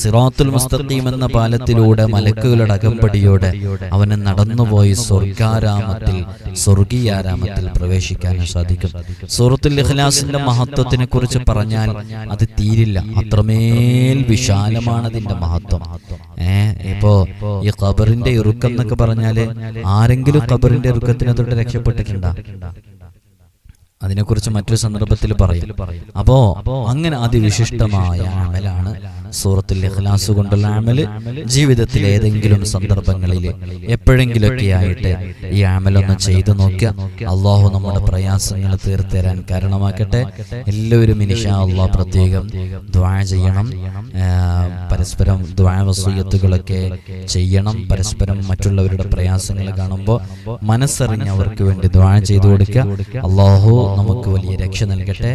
സിറാത്തുൽ മുസ്തഖീം എന്ന പാലത്തിലൂടെ മലക്കുകളുടെ അകമ്പടിയോടെ അവന് നടന്നുപോയി സ്വർഗാരാമത്തിൽ സ്വർഗീയാരാമത്തിൽ പ്രവേശിക്കാൻ സാധിക്കും. സൂറത്തുൽ ഇഖ്ലാസിന്റെ മഹത്വത്തിനെ കുറിച്ച് പറഞ്ഞാൽ അത് തീരില്ല. അത്രമേൽ വിശാലമാണ് അതിന്റെ മഹത്വം. ഏ ഇപ്പോ ഈ ഖബറിന്റെ ഇറുക്കം എന്നൊക്കെ പറഞ്ഞാൽ ആരെങ്കിലും ഖബറിന്റെ ഇറുക്കത്തിനെ തൊട്ട് രക്ഷപ്പെട്ടിട്ടുണ്ടോ? അതിനെക്കുറിച്ച് മറ്റൊരു സന്ദർഭത്തിൽ പറയും. അപ്പോ അങ്ങനെ അതിവിശിഷ്ടമായ അമലാണ് സൂറത്തുൽ ഇഖ്ലാസ് കൊണ്ടുള്ള അമൽ ജീവിതത്തിൽ ഏതെങ്കിലും സന്ദർഭങ്ങളിൽ എപ്പോഴെങ്കിലൊക്കെ ആയിട്ട് ഈ അമലൊന്ന് ചെയ്തു നോക്കുക. അള്ളാഹു നമ്മുടെ പ്രയാസങ്ങൾ തീർത്തരാൻ കാരണമാക്കട്ടെ. എല്ലാവരും ഇനിഷാ അള്ളാഹ് പ്രത്യേകം ദ്വാ ചെയ്യണം. പരസ്പരം ദ്വാ വസൂയത്തുകളൊക്കെ ചെയ്യണം. പരസ്പരം മറ്റുള്ളവരുടെ പ്രയാസങ്ങൾ കാണുമ്പോൾ മനസ്സറിഞ്ഞ് അവർക്ക് വേണ്ടി ദ്വാ ചെയ്തു കൊടുക്കുക. അള്ളാഹു നമുക്ക് വലിയ രക്ഷ നൽകട്ടെ.